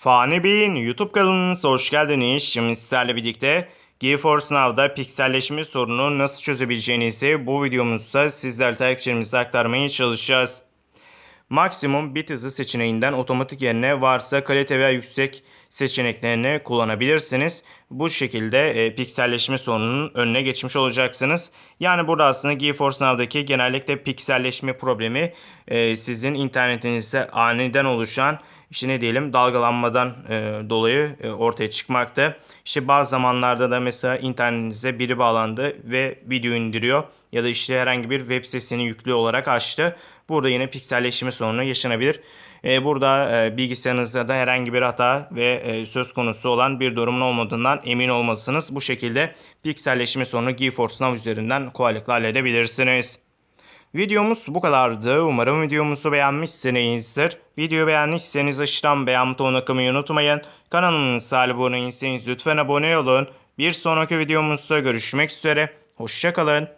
Fani Bey'in YouTube kanalınıza hoş geldiniz. Şimdi sizlerle birlikte GeForce Now'da pikselleşme sorununu nasıl çözebileceğinizi bu videomuzda sizler takipçilerimize aktarmaya çalışacağız. Maksimum bit hızı seçeneğinden otomatik yerine varsa kalite veya yüksek seçeneklerini kullanabilirsiniz. Bu şekilde e, pikselleşme sorununun önüne geçmiş olacaksınız. Yani burada aslında GeForce Now'daki genellikle pikselleşme problemi e, sizin internetinizde aniden oluşan işte ne diyelim dalgalanmadan e, dolayı e, ortaya çıkmakta. İşte bazı zamanlarda da mesela internetinize biri bağlandı ve video indiriyor ya da işte herhangi bir web sitesini yüklü olarak açtı. Burada yine pikselleşme sorunu yaşanabilir. E, burada e, bilgisayarınızda da herhangi bir hata ve e, söz konusu olan bir durumun olmadığından emin olmalısınız. Bu şekilde pikselleşme sorunu GeForce Now üzerinden kolaylıkla halledebilirsiniz. Videomuz bu kadardı. Umarım videomuzu beğenmişsinizdir. Videoyu beğendiyseniz aşağıdan beğen butonuna kılmayı unutmayın. Kanalımıza abone değilseniz lütfen abone olun. Bir sonraki videomuzda görüşmek üzere. Hoşçakalın.